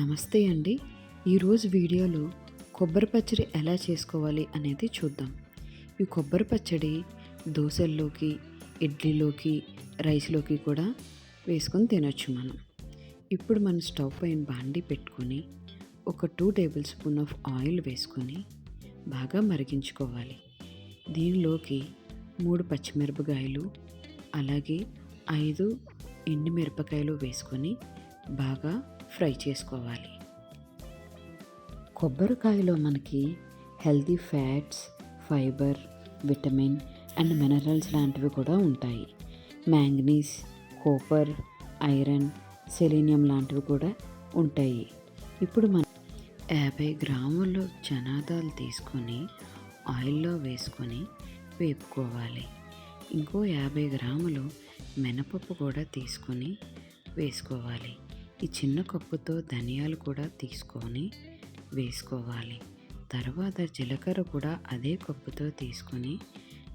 నమస్తే అండి. ఈరోజు వీడియోలో కొబ్బరి పచ్చడి ఎలా చేసుకోవాలి అనేది చూద్దాం. ఈ కొబ్బరి పచ్చడి దోశల్లోకి ఇడ్లీలోకి రైస్లోకి కూడా వేసుకొని తినొచ్చు మనం. ఇప్పుడు మనం స్టవ్ పైన బాండి పెట్టుకొని ఒక two tablespoon of oil వేసుకొని బాగా మరిగించుకోవాలి. దీనిలోకి మూడు పచ్చిమిరపకాయలు అలాగే ఐదు ఎండు మిరపకాయలు వేసుకొని బాగా ఫ్రై చేసుకోవాలి. కొబ్బరికాయలో మనకి healthy fats fibre vitamin and minerals లాంటివి కూడా ఉంటాయి. మ్యాంగనీస్ కోపర్ ఐరన్ సెలీనియం లాంటివి కూడా ఉంటాయి. ఇప్పుడు మనం యాభై గ్రాములు చనాదాలు తీసుకొని ఆయిల్లో వేసుకొని వేపుకోవాలి. ఇంకో యాభై గ్రాములు మినపప్పు కూడా తీసుకొని వేసుకోవాలి. ఈ చిన్న కప్పుతో ధనియాలు కూడా తీసుకొని వేసుకోవాలి. తర్వాత జీలకర్ర కూడా అదే కప్పుతో తీసుకొని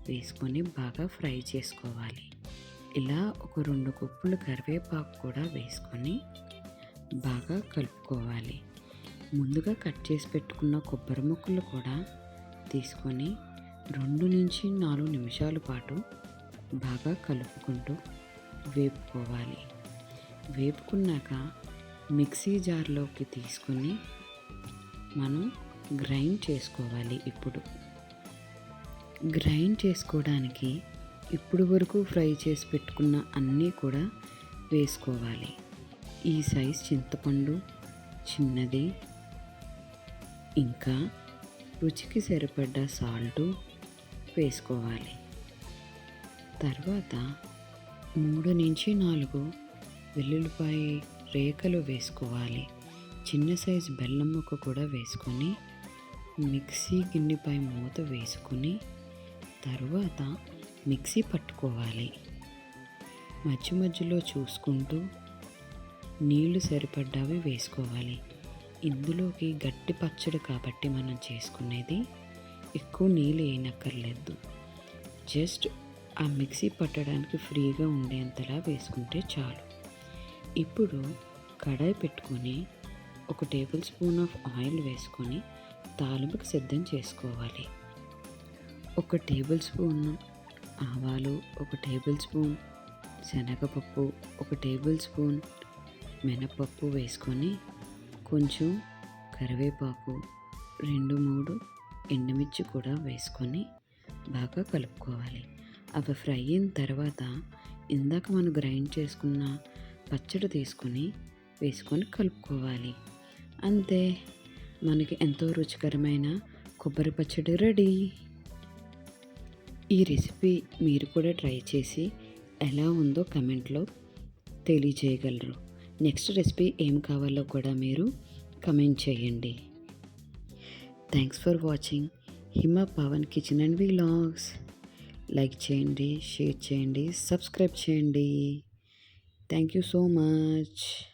వేసుకొని బాగా ఫ్రై చేసుకోవాలి. ఇలా ఒక రెండు కప్పులు కరివేపాకు కూడా వేసుకొని బాగా కలుపుకోవాలి. ముందుగా కట్ చేసి పెట్టుకున్న కొబ్బరి ముక్కలు కూడా తీసుకొని రెండు నుంచి నాలుగు నిమిషాల పాటు బాగా కలుపుకుంటూ వేపుకోవాలి. వేపుకున్నాక మిక్సీ జార్లోకి తీసుకొని మనం గ్రైండ్ చేసుకోవాలి ఇప్పుడు. గ్రైండ్ చేసుకోవడానికి ఇప్పుడు వరకు ఫ్రై చేసి పెట్టుకున్న అన్నీ కూడా వేసుకోవాలి. ఈ సైజ్ చింతపండు చిన్నది ఇంకా రుచికి సరిపడ్డ సాల్టు వేసుకోవాలి. తర్వాత మూడు నుంచి నాలుగు వెల్లుల్లిపాయ రేఖలు వేసుకోవాలి. చిన్న సైజు బెల్లం ముక్క కూడా వేసుకొని మిక్సీ గిన్నెపై మూత వేసుకుని తర్వాత మిక్సీ పట్టుకోవాలి. మధ్య మధ్యలో చూసుకుంటూ నీళ్ళు సరిపడ్డావి వేసుకోవాలి. ఇందులోకి గట్టి పచ్చడి కాబట్టి మనం చేసుకునేది ఎక్కువ నీళ్ళు వేయనక్కర్లేదు. జస్ట్ ఆ మిక్సీ పట్టడానికి ఫ్రీగా ఉండేంతలా వేసుకుంటే చాలు. ఇప్పుడు కడాయి పెట్టుకొని ఒక టేబుల్ స్పూన్ ఆఫ్ ఆయిల్ వేసుకొని తాలింపుకి సిద్ధం చేసుకోవాలి. ఒక టేబుల్ స్పూన్ ఆవాలు ఒక టేబుల్ స్పూన్ శనగపప్పు ఒక టేబుల్ స్పూన్ మినపప్పు వేసుకొని కొంచెం కరివేపాకు రెండు మూడు ఎండుమిర్చి కూడా వేసుకొని బాగా కలుపుకోవాలి. అవి ఫ్రై అయిన తర్వాత ఇందాక మనం గ్రైండ్ చేసుకున్న పచ్చడి తీసుకొని వేసుకొని కలుపుకోవాలి. అంతే. మనకి ఎంతో రుచికరమైన కొబ్బరి పచ్చడి రెడీ. ఈ రెసిపీ మీరు కూడా ట్రై చేసి ఎలా ఉందో కమెంట్లో తెలియజేయగలరు నెక్స్ట్ రెసిపీ ఏం కావాలో కూడా మీరు కమెంట్ చేయండి. Thanks for watching. Hima Pavan kitchen and vlogs. Like చేయండి షేర్ చేయండి సబ్స్క్రైబ్ చేయండి. Thank you so much.